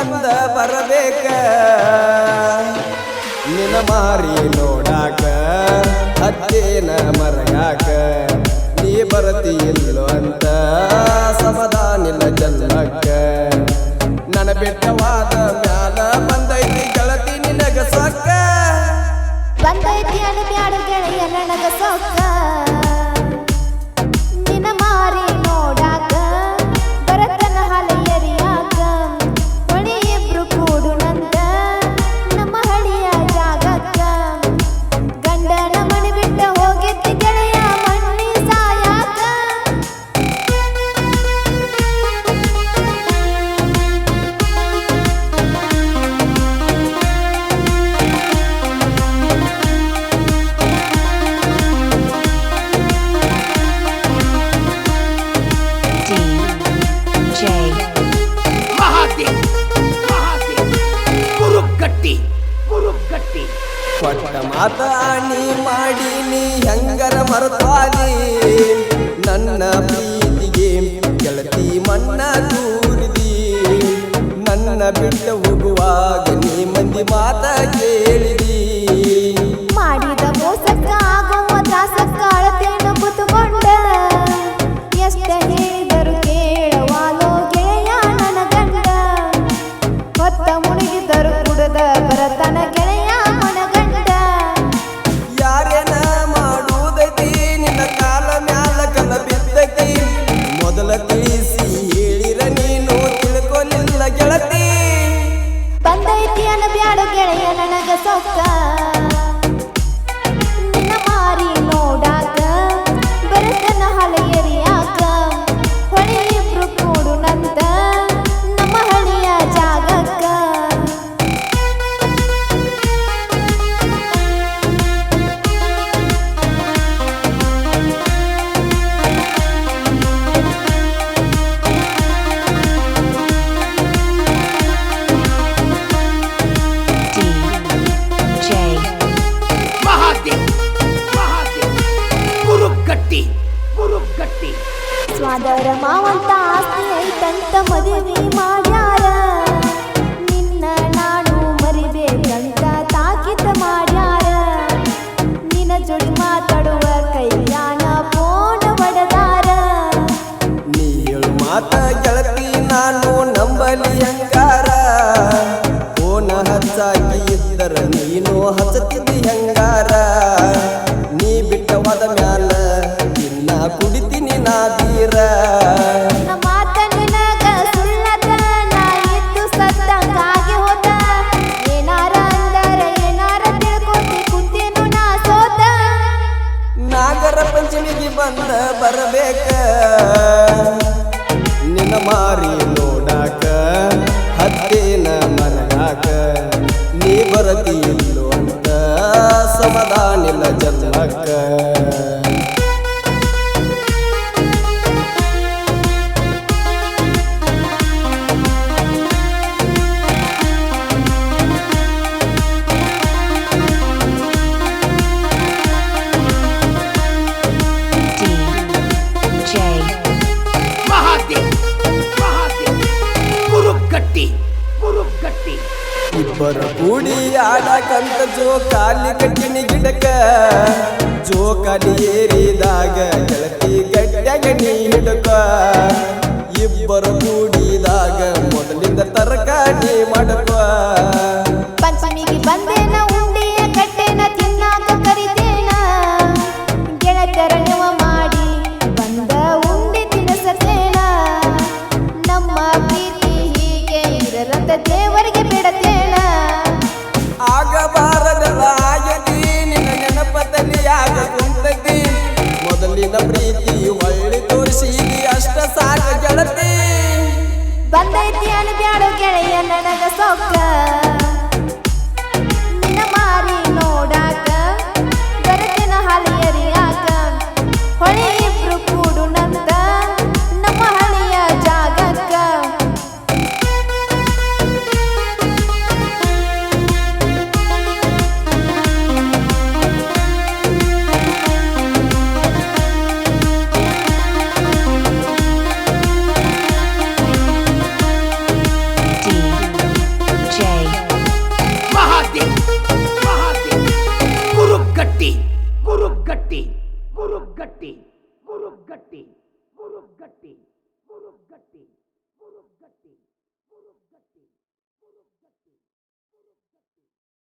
ಬಂದ ಬರಬೇಕ? ನಿನ ಮಾರಿ ನೋಡಾಕ ಅತ್ತೇನ ಮರಗಾಕ, ನೀ ಬರತಿಯಿಲ್ಲೋ ಅಂತ ಸಮಾಧಾನಿಲ್ಲ ಜನ್ಮಕ್ಕ. ನನ್ನ ಬೆಟ್ಟವಾದ ಮ್ಯಾಲ ಮಾಡಿ ನೀ ಹೆಂಗರ ಮರುತ್ವಾದಿ ನನ್ನ ಪ್ರೀತಿಗೆ ಸ್ವಾದರ ಮಾವಂತ ಆಸ್ತಿ ಐತಂತ ಮದುವೆ ಮಾಡ್ಯಾರ. ನಿನ್ನ ನಾನು ಮರಿಬೇಕಂತ ತಾಕಿತ ಮಾಡ್ಯಾರ. ನಿನ್ನ ಜೊಡಿ ಮಾತಾಡುವ ಕೈಯಾನ ಫೋನ್ ಹೊಡೆದಾರ ನೀ ಹೇಳು ಮಾತ ಗೆಳತಿ, ನಾನು ನಂಬಲಿ ಹೆಂಗಾರ ಓನ ಹಚ್ಚಾಗಿ ಇದ್ದರ ನೀನು ಹಚ್ಚತಿದ್ದಿ ಹೆಂಗಾರ ನಿನ್ನ ಮಾರಿ ನೋಡಾಕ ಹತ್ತೇನ ಮರಗಾಕ ನೀ ಬರತಿ ಅಂತ ಸಮಾಧಾನಿಲ್ಲ ಜನ್ಮಕ್ಕ. ಇಬ್ಬರು ಕೂಡಿ ಆಡಕಂತ ಜೋಕಾಲಿ ಕಟ್ಟಿನ ಗಿಡಕ ಜೋಕಾಲಿ ಏರಿದಾಗ ಗೆಳತಿ ಗಟ್ಟಗ ನೀ ಹಿಡಕ. ಇಬ್ಬರು ಕೂಡಿದಾಗ ಮೊದಲಿಂದ ತರಕಾರಿ ಮಾಡಕ. ಪಂಚಮಿಗೆ ಬಂದೇನ ತೋರಿಸಿದಿ ಅಷ್ಟ ಸಾಕ ಗೆಳತಿ. ಬಂದೈತಿ ಅನ್ಬ್ಯಾಡು ಗೆಳೆಯ ನನಗ ಸೊಕ್ಕ ಗುರುಗಟ್ಟಿ ಗುರುಗಟ್ಟಿ ಗುರುಗಟ್ಟಿ ಗುರುಗಟ್ಟಿ.